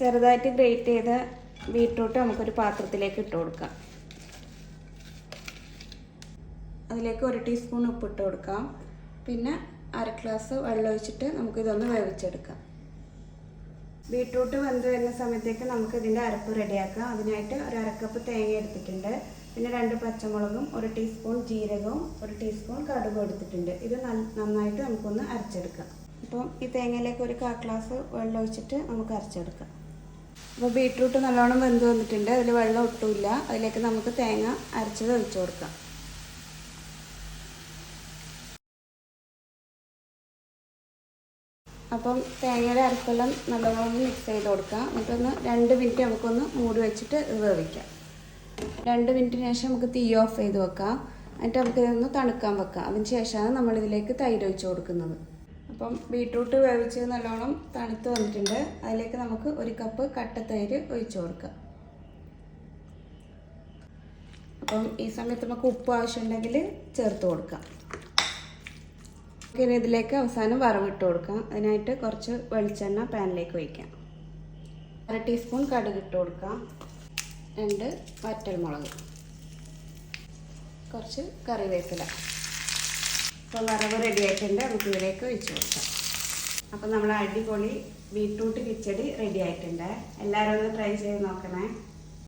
ചെറുതായിട്ട് ഗ്രേറ്റ് ചെയ്ത ബീട്രൂട്ട് നമുക്കൊരു പാത്രത്തിലേക്ക് ഇട്ട് കൊടുക്കാം. അതിലേക്ക് ഒരു ടീസ്പൂൺ ഉപ്പിട്ട് കൊടുക്കാം. പിന്നെ അര ഗ്ലാസ് വെള്ളം ഒഴിച്ചിട്ട് നമുക്കിതൊന്ന് വേവിച്ചെടുക്കാം. ബീട്രൂട്ട് വെന്ത് വരുന്ന സമയത്തേക്ക് നമുക്ക് ഇതിന്റെ അരപ്പ് റെഡിയാക്കാം. അതിനായിട്ട് ഒരു അരക്കപ്പ് തേങ്ങ എടുത്തിട്ടുണ്ട്. പിന്നെ രണ്ട് പച്ചമുളകും ഒരു ടീസ്പൂൺ ജീരകവും ഒരു ടീസ്പൂൺ കടുകും എടുത്തിട്ടുണ്ട്. ഇത് നന്നായിട്ട് നമുക്കൊന്ന് അരച്ചെടുക്കാം. അപ്പം ഈ തേങ്ങയിലേക്ക് ഒരു കാ ഗ്ലാസ് വെള്ളം ഒഴിച്ചിട്ട് നമുക്ക് അരച്ചെടുക്കാം. അപ്പോൾ ബീട്രൂട്ട് നല്ലോണം വെന്ത് വന്നിട്ടുണ്ട്. അതിൽ വെള്ളം ഒട്ടുമില്ല. അതിലേക്ക് നമുക്ക് തേങ്ങ അരച്ചത് ഒഴിച്ചു കൊടുക്കാം. അപ്പം തേങ്ങയുടെ അരപ്പെല്ലാം നല്ലോണം മിക്സ് ചെയ്ത് കൊടുക്കാം. എന്നിട്ടൊന്ന് രണ്ട് മിനിറ്റ് നമുക്കൊന്ന് മൂടി വെച്ചിട്ട് ഇത് വേവിക്കാം. രണ്ട് മിനിറ്റിന് ശേഷം നമുക്ക് തീ ഓഫ് ചെയ്ത് വെക്കാം. എന്നിട്ട് നമുക്കിതൊന്ന് തണുക്കാൻ വെക്കാം. അതിന് ശേഷമാണ് നമ്മളിതിലേക്ക് തൈര് ഒഴിച്ച് കൊടുക്കുന്നത്. അപ്പം ബീട്രൂട്ട് വേവിച്ച് നല്ലോണം തണുത്ത് വന്നിട്ടുണ്ട്. അതിലേക്ക് നമുക്ക് ഒരു കപ്പ് കട്ട തൈര് ഒഴിച്ച് കൊടുക്കാം. അപ്പം ഈ സമയത്ത് നമുക്ക് ഉപ്പ് ആവശ്യമുണ്ടെങ്കിൽ ചേർത്ത് കൊടുക്കാം. ഇനി ഇതിലേക്ക് അവസാനം വറവിട്ട് കൊടുക്കാം. അതിനായിട്ട് കുറച്ച് വെളിച്ചെണ്ണ പാനിലേക്ക് ഒഴിക്കാം. അര ടീസ്പൂൺ കടുക് ഇട്ട് കൊടുക്കാം. രണ്ട് വറ്റൽമുളക്. കുറച്ച് കറിവേപ്പില. അപ്പോൾ വറവ് റെഡി ആയിട്ടുണ്ട്. നമുക്ക് ഇതിലേക്ക് ഒഴിച്ച് കൊടുക്കാം. അപ്പോൾ നമ്മൾ അടിപൊളി ബീട്രൂട്ട് കിച്ചടി റെഡി ആയിട്ടുണ്ട്. എല്ലാവരും ഒന്ന് ട്രൈ ചെയ്ത് നോക്കണേ.